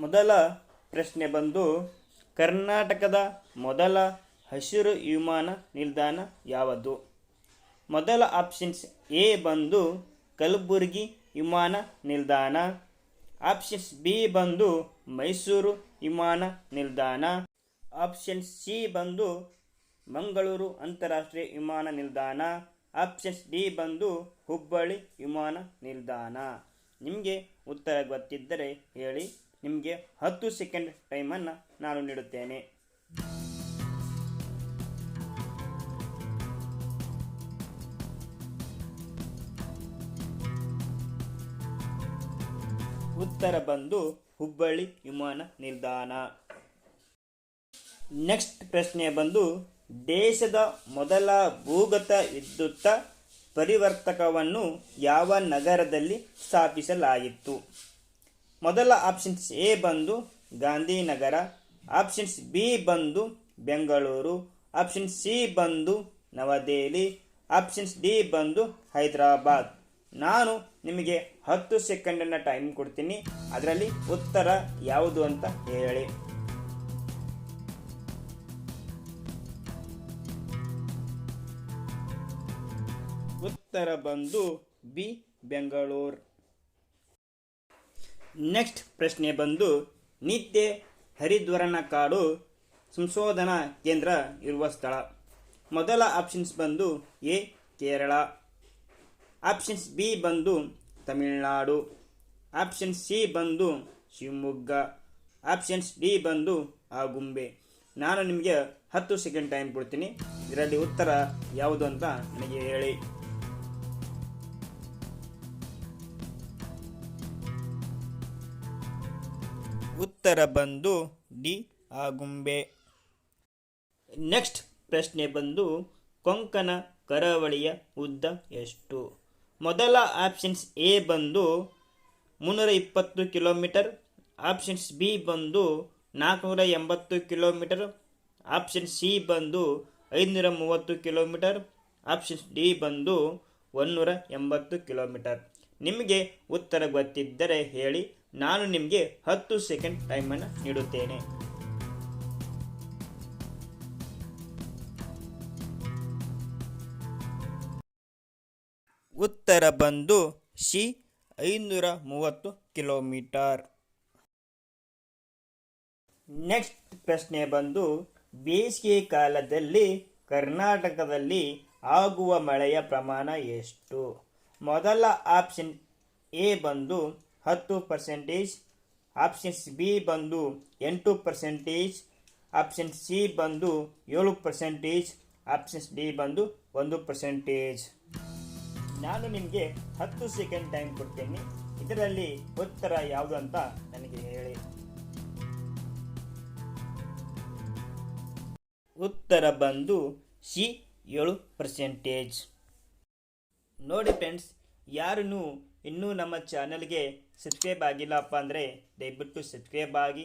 ಮೊದಲ ಪ್ರಶ್ನೆ ಬಂದು, ಕರ್ನಾಟಕದ ಮೊದಲ ಹಸಿರು ವಿಮಾನ ನಿಲ್ದಾಣ ಯಾವುದು? ಮೊದಲ ಆಪ್ಷನ್ಸ್ ಎ ಬಂದು, ಕಲಬುರಗಿ ವಿಮಾನ ನಿಲ್ದಾಣ. ಆಪ್ಷನ್ಸ್ ಬಿ ಬಂದು, ಮೈಸೂರು ವಿಮಾನ ನಿಲ್ದಾಣ. ಆಪ್ಷನ್ ಸಿ ಬಂದು, ಮಂಗಳೂರು ಅಂತಾರಾಷ್ಟ್ರೀಯ ವಿಮಾನ ನಿಲ್ದಾಣ. ಆಪ್ಷನ್ಸ್ ಡಿ ಬಂದು, ಹುಬ್ಬಳ್ಳಿ ವಿಮಾನ ನಿಲ್ದಾಣ. ನಿಮಗೆ ಉತ್ತರ ಗೊತ್ತಿದ್ದರೆ ಹೇಳಿ. ನಿಮಗೆ ಹತ್ತು ಸೆಕೆಂಡ್ ಟೈಮನ್ನು ನಾನು ನೀಡುತ್ತೇನೆ. ಉತ್ತರ ಬಂದು ಹುಬ್ಬಳ್ಳಿ ವಿಮಾನ ನಿಲ್ದಾಣ. ನೆಕ್ಸ್ಟ್ ಪ್ರಶ್ನೆ ಬಂದು, ದೇಶದ ಮೊದಲ ಭೂಗತ ವಿದ್ಯುತ್ ಪರಿವರ್ತಕವನ್ನು ಯಾವ ನಗರದಲ್ಲಿ ಸ್ಥಾಪಿಸಲಾಯಿತು? ಮೊದಲ ಆಪ್ಷನ್ಸ್ ಎ ಬಂದು ಗಾಂಧಿನಗರ ಆಪ್ಷನ್ಸ್ ಬಿ ಬಂದು ಬೆಂಗಳೂರು ಆಪ್ಷನ್ ಸಿ ಬಂದು ನವದೆಹಲಿ ಆಪ್ಷನ್ಸ್ ಡಿ ಬಂದು ಹೈದರಾಬಾದ್. ನಾನು ನಿಮಗೆ ಹತ್ತು ಸೆಕೆಂಡನ್ನು ಟೈಮ್ ಕೊಡ್ತೀನಿ. ಅದರಲ್ಲಿ ಉತ್ತರ ಯಾವುದು ಅಂತ ಹೇಳಿ. ಉತ್ತರ ಬಂದು ಬಿ ಬೆಂಗಳೂರು. ನೆಕ್ಸ್ಟ್ ಪ್ರಶ್ನೆ ಬಂದು, ನಿತ್ಯ ಹರಿದ್ವರ್ಣ ಕಾಡು ಸಂಶೋಧನಾ ಕೇಂದ್ರ ಇರುವ ಸ್ಥಳ. ಮೊದಲ ಆಪ್ಷನ್ಸ್ ಬಂದು ಎ, ಕೇರಳ. ಆಪ್ಷನ್ಸ್ ಬಿ ಬಂದು ತಮಿಳುನಾಡು. ಆಪ್ಷನ್ ಸಿ ಬಂದು ಶಿವಮೊಗ್ಗ. ಆಪ್ಷನ್ಸ್ ಡಿ ಬಂದು ಆಗುಂಬೆ. ನಾನು ನಿಮಗೆ ಹತ್ತು ಸೆಕೆಂಡ್ ಟೈಮ್ ಕೊಡ್ತೀನಿ. ಇದರಲ್ಲಿ ಉತ್ತರ ಯಾವುದು ಅಂತ ನನಗೆ ಹೇಳಿ. ಉತ್ತರ ಬಂದು ಡಿ ಆಗುಂಬೆ ನೆಕ್ಸ್ಟ್ ಪ್ರಶ್ನೆ ಬಂದು ಕೊಂಕಣ ಕರಾವಳಿಯ ಉದ್ದ ಎಷ್ಟು? ಮೊದಲ ಆಪ್ಷನ್ಸ್ ಎ ಬಂದು ಮುನ್ನೂರ ಇಪ್ಪತ್ತು ಕಿಲೋಮೀಟರ್, ಆಪ್ಷನ್ಸ್ ಬಿ ಬಂದು ನಾಲ್ಕುನೂರ ಎಂಬತ್ತು ಕಿಲೋಮೀಟರ್ ಆಪ್ಷನ್ ಸಿ ಬಂದು ಐದುನೂರ ಮೂವತ್ತು ಕಿಲೋಮೀಟರ್, ಆಪ್ಷನ್ಸ್ ಡಿ ಬಂದು ಒಂದೂರ ಎಂಬತ್ತು ಕಿಲೋಮೀಟರ್. ನಿಮಗೆ ಉತ್ತರ ಗೊತ್ತಿದ್ದರೆ ಹೇಳಿ. ನಾನು ನಿಮಗೆ ಹತ್ತು ಸೆಕೆಂಡ್ ಟೈಮನ್ನು ನೀಡುತ್ತೇನೆ. ಉತ್ತರ ಬಂದು ಸಿ ಐನೂರ ಮೂವತ್ತು ಕಿಲೋಮೀಟರ್. ನೆಕ್ಸ್ಟ್ ಪ್ರಶ್ನೆ ಬಂದು, ಬೇಸಿಗೆ ಕಾಲದಲ್ಲಿ ಕರ್ನಾಟಕದಲ್ಲಿ ಆಗುವ ಮಳೆಯ ಪ್ರಮಾಣ ಎಷ್ಟು? ಮೊದಲ ಆಪ್ಷನ್ ಎ ಬಂದು ಹತ್ತು ಪರ್ಸೆಂಟೇಜ್ ಆಪ್ಷನ್ಸ್ ಬಿ ಬಂದು ಎಂಟು ಪರ್ಸೆಂಟೇಜ್ ಆಪ್ಷನ್ ಸಿ ಬಂದು ಏಳು ಪರ್ಸೆಂಟೇಜ್ ಆಪ್ಷನ್ಸ್ ಡಿ ಬಂದು ಒಂದು ಪರ್ಸೆಂಟೇಜ್ ನಾನು ನಿಮಗೆ ಹತ್ತು ಸೆಕೆಂಡ್ ಟೈಮ್ ಕೊಡ್ತೇನೆ. ಇದರಲ್ಲಿ ಉತ್ತರ ಯಾವುದು ಅಂತ ನನಗೆ ಹೇಳಿ. ಉತ್ತರ ಬಂದು ಸಿ ಏಳು ಪರ್ಸೆಂಟೇಜ್ ನೋಡಿ ಫ್ರೆಂಡ್ಸ್ ಯಾರೂ ಇನ್ನೂ ನಮ್ಮ ಚಾನಲ್ಗೆ ಸಬ್ಸ್ಕ್ರೈಬ್ ಆಗಿಲ್ಲಪ್ಪ ಅಂದರೆ ದಯವಿಟ್ಟು ಸಬ್ಸ್ಕ್ರೈಬ್ ಆಗಿ.